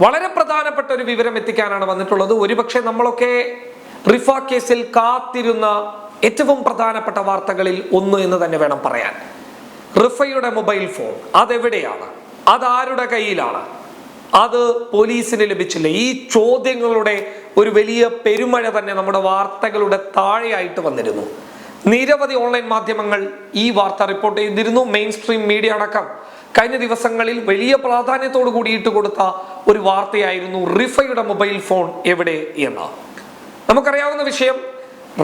വളരെ പ്രധാനപ്പെട്ട ഒരു വിവരം എത്തിക്കാനാണ് വന്നിട്ടുള്ളത്. ഒരുപക്ഷെ നമ്മളൊക്കെ റിഫ കേസിൽ കാത്തിരുന്ന ഏറ്റവും പ്രധാനപ്പെട്ട വാർത്തകളിൽ ഒന്ന് എന്ന് തന്നെ വേണം പറയാൻ. റിഫയുടെ മൊബൈൽ ഫോൺ അതെവിടെയാണ്? അതാരുടെ കയ്യിലാണ്? അത് പോലീസിന് ലഭിച്ചില്ല? ഈ ചോദ്യങ്ങളുടെ ഒരു വലിയ പെരുമഴ തന്നെ നമ്മുടെ വാർത്തകളുടെ താഴെയായിട്ട് വന്നിരുന്നു. നിരവധി ഓൺലൈൻ മാധ്യമങ്ങൾ ഈ വാർത്ത റിപ്പോർട്ട് ചെയ്തിരുന്നു. മെയിൻ സ്ട്രീം മീഡിയ അടക്കം. കഴിഞ്ഞ ദിവസങ്ങളിൽ വലിയ പ്രാധാന്യത്തോട് കൂടിയിട്ട് കൊടുത്ത ഒരു വാർത്തയായിരുന്നു റിഫയുടെ മൊബൈൽ ഫോൺ എവിടെ എന്ന്. നമുക്കറിയാവുന്ന വിഷയം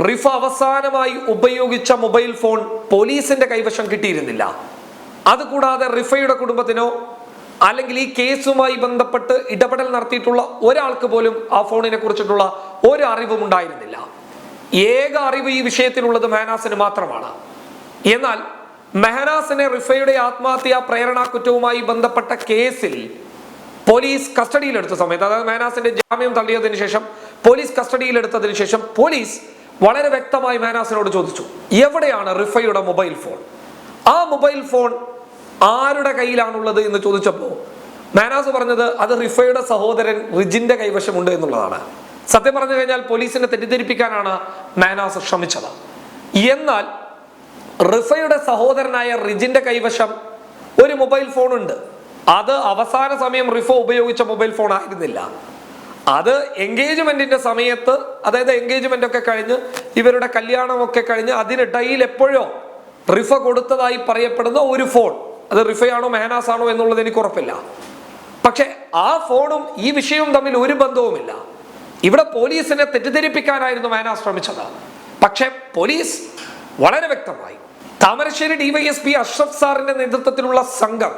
റിഫ അവസാനമായി ഉപയോഗിച്ച മൊബൈൽ ഫോൺ പോലീസിന്റെ കൈവശം കിട്ടിയിരുന്നില്ല. അതുകൂടാതെ റിഫയുടെ കുടുംബത്തിനോ അല്ലെങ്കിൽ ഈ കേസുമായി ബന്ധപ്പെട്ട് ഇടപെടൽ നടത്തിയിട്ടുള്ള ഒരാൾക്ക് പോലും ആ ഫോണിനെ കുറിച്ചിട്ടുള്ള ഒരു അറിവും ഉണ്ടായിരുന്നില്ല. ഏക അറിവ് ഈ വിഷയത്തിലുള്ളത് മാനാസിന് മാത്രമാണ്. എന്നാൽ മെഹനാസിനെ റിഫയുടെ ആത്മഹത്യാ പ്രേരണാ കുറ്റവുമായി ബന്ധപ്പെട്ട കേസിൽ പോലീസ് കസ്റ്റഡിയിലെടുത്ത സമയത്ത് അതായത് മേനാസിന്റെ ജാമ്യം തള്ളിയതിനു ശേഷം പോലീസ് കസ്റ്റഡിയിലെടുത്തതിനു ശേഷം പോലീസ് വളരെ വ്യക്തമായി മേനാസിനോട് ചോദിച്ചു എവിടെയാണ് റിഫയുടെ മൊബൈൽ ഫോൺ? ആ മൊബൈൽ ഫോൺ ആരുടെ കയ്യിലാണുള്ളത്? എന്ന് ചോദിച്ചപ്പോൾ മാനാസ് പറഞ്ഞത് അത് റിഫയുടെ സഹോദരൻ റിജിന്റെ കൈവശമുണ്ട് എന്നുള്ളതാണ്. സത്യം പറഞ്ഞു കഴിഞ്ഞാൽ പോലീസിനെ തെറ്റിദ്ധരിപ്പിക്കാനാണ് മാനാസ് ശ്രമിച്ചത്. എന്നാൽ റിഫയുടെ സഹോദരനായ റിജിന്റെ കൈവശം ഒരു മൊബൈൽ ഫോൺ ഉണ്ട് അത് അവസാന സമയം റിഫ ഉപയോഗിച്ച മൊബൈൽ ഫോൺ ആയിരുന്നില്ല അത് എൻഗേജ്മെന്റിന്റെ സമയത്ത് അതായത് എൻഗേജ്മെന്റ് ഒക്കെ കഴിഞ്ഞ് ഇവരുടെ കല്യാണമൊക്കെ കഴിഞ്ഞ് അതിനിടയിൽ എപ്പോഴോ റിഫ കൊടുത്തതായി പറയപ്പെടുന്ന ഒരു ഫോൺ. അത് റിഫയാണോ മെഹനാസ് ആണോ എന്നുള്ളത് എനിക്ക് ഉറപ്പില്ല. പക്ഷെ ആ ഫോണും ഈ വിഷയവും തമ്മിൽ ഒരു ബന്ധവുമില്ല. ഇവിടെ പോലീസിനെ തെറ്റിദ്ധരിപ്പിക്കാനായിരുന്നു മേനാ ശ്രമിച്ചത്. പക്ഷെ പോലീസ് വളരെ വ്യക്തമായി താമരശ്ശേരി ഡിവൈഎസ്പി അഷ്റഫ് സാറിന്റെ നേതൃത്വത്തിലുള്ള സംഘം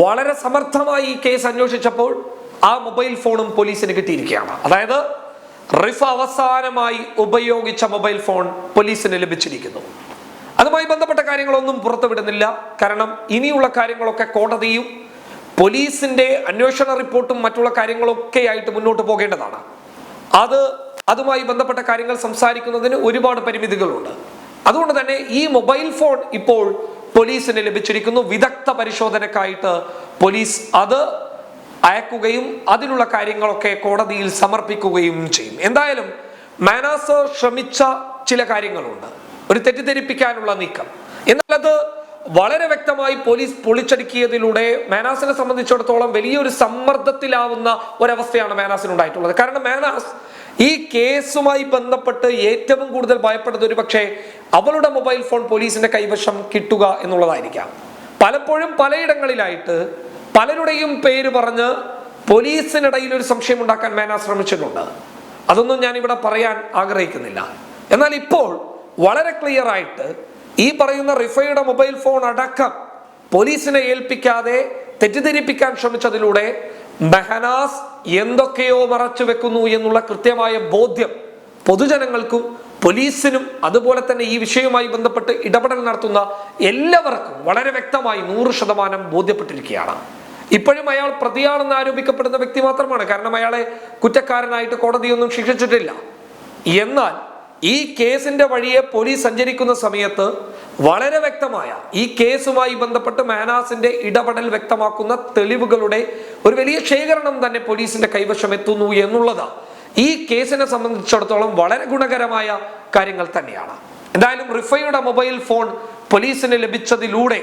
വളരെ സമർത്ഥമായി ഈ കേസ് അന്വേഷിച്ചപ്പോൾ ആ മൊബൈൽ ഫോണും പോലീസിന് കിട്ടിയിരിക്കുകയാണ്. അതായത് റിഫ അവസാനമായി ഉപയോഗിച്ച മൊബൈൽ ഫോൺ പോലീസിന് ലഭിച്ചിരിക്കുന്നു. അതുമായി ബന്ധപ്പെട്ട കാര്യങ്ങളൊന്നും പുറത്തുവിടുന്നില്ല. കാരണം ഇനിയുള്ള കാര്യങ്ങളൊക്കെ കോടതിയും പോലീസിന്റെ അന്വേഷണ റിപ്പോർട്ടും മറ്റുള്ള കാര്യങ്ങളൊക്കെ ആയിട്ട് മുന്നോട്ട് പോകേണ്ടതാണ്. അത് അതുമായി ബന്ധപ്പെട്ട കാര്യങ്ങൾ സംസാരിക്കുന്നതിന് ഒരുപാട് പരിമിതികളുണ്ട്. അതുകൊണ്ട് തന്നെ ഈ മൊബൈൽ ഫോൺ ഇപ്പോൾ പോലീസിന് ലഭിച്ചിരിക്കുന്നു. വിദഗ്ധ പരിശോധനക്കായിട്ട് പോലീസ് അത് അയക്കുകയും അതിനുള്ള കാര്യങ്ങളൊക്കെ കോടതിയിൽ സമർപ്പിക്കുകയും ചെയ്യും. എന്തായാലും മാനാസ് ശ്രമിച്ച ചില കാര്യങ്ങളുണ്ട്. ഒരു തെറ്റിദ്ധരിപ്പിക്കാനുള്ള നീക്കം. എന്നാൽ അത് വളരെ വ്യക്തമായി പോലീസ് പൊളിച്ചടുക്കിയതിലൂടെ മാനാസിനെ സംബന്ധിച്ചിടത്തോളം വലിയൊരു സമ്മർദ്ദത്തിലാവുന്ന ഒരവസ്ഥയാണ് മാനാസിനുണ്ടായിട്ടുള്ളത് കാരണം മാനാസ് ഈ കേസുമായി ബന്ധപ്പെട്ട് ഏറ്റവും കൂടുതൽ ഭയപ്പെടുന്നത് ഒരു പക്ഷേ അവളുടെ മൊബൈൽ ഫോൺ പോലീസിന്റെ കൈവശം കിട്ടുക എന്നുള്ളതായിരിക്കാം. പലപ്പോഴും പലയിടങ്ങളിലായിട്ട് പലരുടെയും പേര് പറഞ്ഞ് പോലീസിനിടയിൽ ഒരു സംശയം ഉണ്ടാക്കാൻ മേന ശ്രമിച്ചിട്ടുണ്ട്. അതൊന്നും ഞാൻ ഇവിടെ പറയാൻ ആഗ്രഹിക്കുന്നില്ല. എന്നാൽ ഇപ്പോൾ വളരെ ക്ലിയർ ആയിട്ട് ഈ പറയുന്ന റിഫയുടെ മൊബൈൽ ഫോൺ അടക്കം പോലീസിനെ ഏൽപ്പിക്കാതെ തെറ്റിദ്ധരിപ്പിക്കാൻ ശ്രമിച്ചതിലൂടെ മെഹനാസ് എന്തൊക്കെയോ മറച്ചു വെക്കുന്നു എന്നുള്ള കൃത്യമായ ബോധ്യം പൊതുജനങ്ങൾക്കും പോലീസിനും അതുപോലെ തന്നെ ഈ വിഷയവുമായി ബന്ധപ്പെട്ട് ഇടപെടൽ നടത്തുന്ന എല്ലാവർക്കും വളരെ വ്യക്തമായി നൂറ് ശതമാനം ബോധ്യപ്പെട്ടിരിക്കുകയാണ്. ഇപ്പോഴും അയാൾ പ്രതിയാണെന്ന് ആരോപിക്കപ്പെടുന്ന വ്യക്തി മാത്രമാണ്. കാരണം അയാളെ കുറ്റക്കാരനായിട്ട് കോടതിയൊന്നും ശിക്ഷിച്ചിട്ടില്ല. എന്നാൽ ഈ കേസിന്റെ വഴിയെ പോലീസ് സഞ്ചരിക്കുന്ന സമയത്ത് വളരെ വ്യക്തമായ ഈ കേസുമായി ബന്ധപ്പെട്ട് മാനാസിന്റെ ഇടപെടൽ വ്യക്തമാക്കുന്ന തെളിവുകളുടെ ഒരു വലിയ ശേഖരണം തന്നെ പോലീസിന്റെ കൈവശം എത്തുന്നു എന്നുള്ളത് ഈ കേസിനെ സംബന്ധിച്ചിടത്തോളം വളരെ ഗുണകരമായ കാര്യങ്ങൾ തന്നെയാണ്. എന്തായാലും റിഫയുടെ മൊബൈൽ ഫോൺ പോലീസിന് ലഭിച്ചതിലൂടെ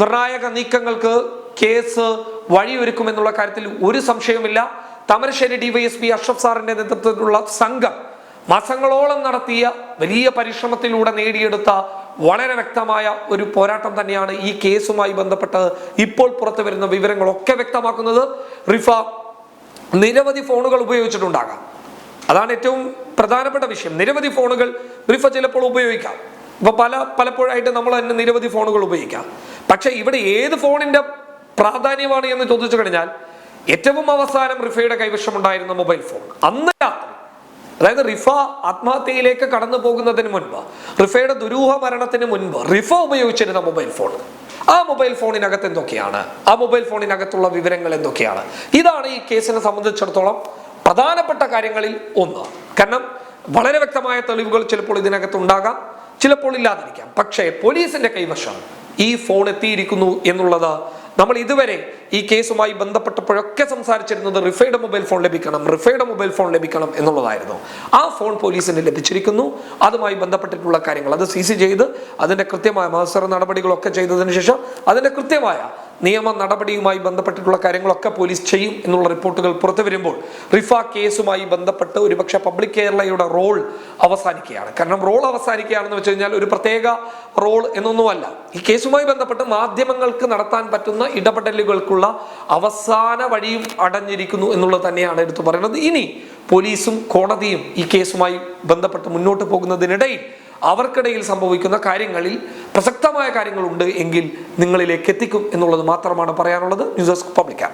നിർണായക നീക്കങ്ങൾക്ക് കേസ് വഴിയൊരുക്കുമെന്നുള്ള കാര്യത്തിൽ ഒരു സംശയവുമില്ല. താമരശ്ശേരി ഡിവൈഎസ്പി അഷ്റഫ് സാറിന്റെ നേതൃത്വത്തിലുള്ള സംഘം മാസങ്ങളോളം നടത്തിയ വലിയ പരിശ്രമത്തിലൂടെ നേടിയെടുത്ത വളരെ വ്യക്തമായ ഒരു പോരാട്ടം തന്നെയാണ് ഈ കേസുമായി ബന്ധപ്പെട്ട് ഇപ്പോൾ പുറത്തു വരുന്ന വിവരങ്ങളൊക്കെ വ്യക്തമാക്കുന്നത്. റിഫ നിരവധി ഫോണുകൾ ഉപയോഗിച്ചിട്ടുണ്ടാകാം. അതാണ് ഏറ്റവും പ്രധാനപ്പെട്ട വിഷയം. നിരവധി ഫോണുകൾ റിഫ ചിലപ്പോൾ ഉപയോഗിക്കാം. ഇപ്പൊ പല പലപ്പോഴായിട്ട് നമ്മൾ തന്നെ നിരവധി ഫോണുകൾ ഉപയോഗിക്കാം. പക്ഷെ ഇവിടെ ഏത് ഫോണിന്റെ പ്രാധാന്യമാണ് എന്ന് ചോദിച്ചു കഴിഞ്ഞാൽ ഏറ്റവും അവസാനം റിഫയുടെ കൈവശമുണ്ടായിരുന്ന മൊബൈൽ ഫോൺ. അന്ന് രാത്രി അതായത് റിഫ ആത്മഹത്യയിലേക്ക് കടന്നു പോകുന്നതിന് മുൻപ് റിഫയുടെ ദുരൂഹ മരണത്തിന് മുൻപ് റിഫ ഉപയോഗിച്ചിരുന്ന മൊബൈൽ ഫോൺ. ആ മൊബൈൽ ഫോണിനകത്ത് എന്തൊക്കെയാണ്? ആ മൊബൈൽ ഫോണിനകത്തുള്ള വിവരങ്ങൾ എന്തൊക്കെയാണ്? ഇതാണ് ഈ കേസിനെ സംബന്ധിച്ചിടത്തോളം പ്രധാനപ്പെട്ട കാര്യങ്ങളിൽ ഒന്ന്. കാരണം വളരെ വ്യക്തമായ തെളിവുകൾ ചിലപ്പോൾ ഇതിനകത്ത് ഉണ്ടാകാം ചിലപ്പോൾ ഇല്ലാതിരിക്കാം. പക്ഷേ പോലീസിന്റെ കൈവശം ഈ ഫോൺ എത്തിയിരിക്കുന്നു എന്നുള്ളത് നമ്മൾ ഇതുവരെ ഈ കേസുമായി ബന്ധപ്പെട്ടപ്പോഴൊക്കെ സംസാരിച്ചിരുന്നത് റിഫൈഡ് മൊബൈൽ ഫോൺ ലഭിക്കണം റിഫൈഡ് മൊബൈൽ ഫോൺ ലഭിക്കണം എന്നുള്ളതായിരുന്നു. ആ ഫോൺ പോലീസിന് ലഭിച്ചിരിക്കുന്നു. അതുമായി ബന്ധപ്പെട്ടിട്ടുള്ള കാര്യങ്ങൾ അത് സി സി ചെയ്ത് അതിന്റെ കൃത്യമായ മത്സര നടപടികളൊക്കെ ചെയ്തതിനു ശേഷം അതിന്റെ കൃത്യമായ നിയമ നടപടിയുമായി ബന്ധപ്പെട്ടിട്ടുള്ള കാര്യങ്ങളൊക്കെ പോലീസ് ചെയ്യും എന്നുള്ള റിപ്പോർട്ടുകൾ പുറത്തു വരുമ്പോൾ റിഫ കേസുമായി ബന്ധപ്പെട്ട് ഒരുപക്ഷെ പബ്ലിക് കേരളയുടെ റോൾ അവസാനിക്കുകയാണ്. കാരണം റോൾ അവസാനിക്കുകയാണെന്ന് വെച്ച് കഴിഞ്ഞാൽ ഒരു പ്രത്യേക റോൾ എന്നൊന്നുമല്ല. ഈ കേസുമായി ബന്ധപ്പെട്ട് മാധ്യമങ്ങൾക്ക് നടത്താൻ പറ്റുന്ന ഇടപെടലുകൾക്കുള്ള അവസാന വഴിയും അടഞ്ഞിരിക്കുന്നു എന്നുള്ളത് തന്നെയാണ് എടുത്തു പറയുന്നത്. ഇനി പോലീസും കോടതിയും ഈ കേസുമായി ബന്ധപ്പെട്ട് മുന്നോട്ട് പോകുന്നതിനിടയിൽ അവർക്കിടയിൽ സംഭവിക്കുന്ന കാര്യങ്ങളിൽ പ്രസക്തമായ കാര്യങ്ങളുണ്ട് എങ്കിൽ നിങ്ങളിലേക്ക് എത്തിക്കും എന്നുള്ളത് മാത്രമാണ് പറയാനുള്ളത്. News desk public